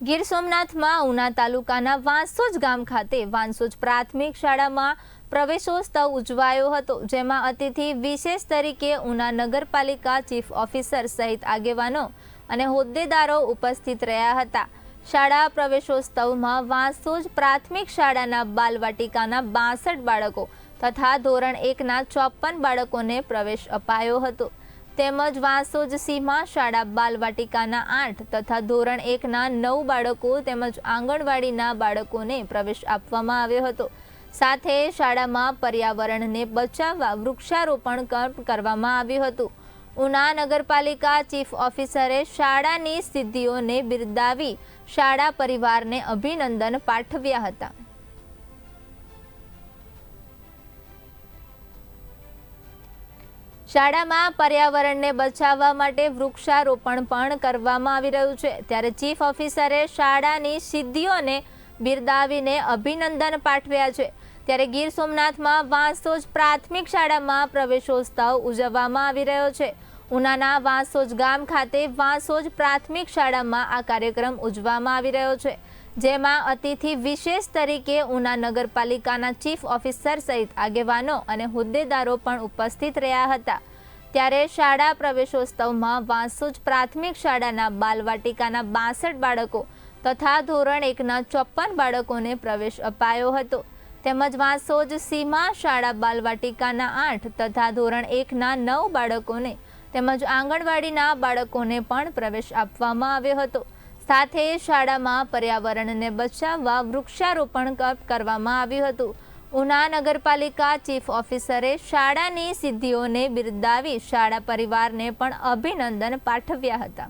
ગીર સોમનાથમાં ઉના તાલુકાના વાંસોજ ગામ ખાતે વાંસોજ પ્રાથમિક શાળામાં પ્રવેશોત્સવ ઉજવાયો હતો, જેમાં અતિથિ વિશેષ તરીકે ઉના નગરપાલિકા ચીફ ઓફિસર સહિત આગેવાનો અને હોદ્દેદારો ઉપસ્થિત રહ્યા હતા. શાળા પ્રવેશોત્સવમાં વાંસોજ પ્રાથમિક શાળાના બાલવાટિકાના બાસઠ બાળકો તથા ધોરણ એકના ચોપન બાળકોને પ્રવેશ અપાયો હતો. તેમજ વાંસોજ સીમા, શાળા બાલવાટિકાના આઠ તથા ધોરણ એકના નવ બાળકો તેમજ આંગણવાડીના બાળકોને પ્રવેશ આપવામાં આવ્યો હતો. સાથે શાળામાં પર્યાવરણને બચાવવા વૃક્ષારોપણ કરવામાં આવ્યું હતું. ઉના નગરપાલિકા ચીફ ઓફિસરે શાળાની સિદ્ધિઓને બિરદાવી શાળા પરિવારને અભિનંદન પાઠવ્યા હતા. શાળામાં પર્યાવરણને બચાવવા માટે વૃક્ષારોપણ પણ કરવામાં આવી રહ્યું છે. ત્યારે ચીફ ઓફિસરે શાળાની સિદ્ધિઓને બિરદાવીને અભિનંદન પાઠવ્યા છે. ત્યારે ગીર સોમનાથમાં વાંસોજ પ્રાથમિક શાળામાં પ્રવેશોત્સવ ઉજવવામાં આવી રહ્યો છે. ઉનાના વાંસોજ ગામ ખાતે વાંસોજ પ્રાથમિક શાળામાં આ કાર્યક્રમ ઉજવવામાં આવી રહ્યો છે. જેમાં અતિથિ વિશેષ તરીકે ઉના નગરપાલિકાના ચીફ ઓફિસર સહિત આગેવાનો અને હોદ્દેદારો પણ ઉપસ્થિત રહ્યા હતા. ત્યારે શાળા પ્રવેશોત્સવમાં વાંસુજ પ્રાથમિક શાળાના બાલવાટિકાના બાસઠ બાળકો તથા ધોરણ એકના ચોપન બાળકોને પ્રવેશ અપાયો હતો. તેમજ વાંસોજ સીમા શાળા બાલવાટિકાના આઠ તથા ધોરણ એકના નવ બાળકોને તેમજ આંગણવાડીના બાળકોને પણ પ્રવેશ આપવામાં આવ્યો હતો. સાથે શાળામાં પર્યાવરણને બચાવવા વૃક્ષારોપણ કરવામાં આવ્યું હતું. ઉના નગરપાલિકા ચીફ ઓફિસરે શાળાની સિદ્ધિઓને બિરદાવી શાળા પરિવારને પણ અભિનંદન પાઠવ્યા હતા.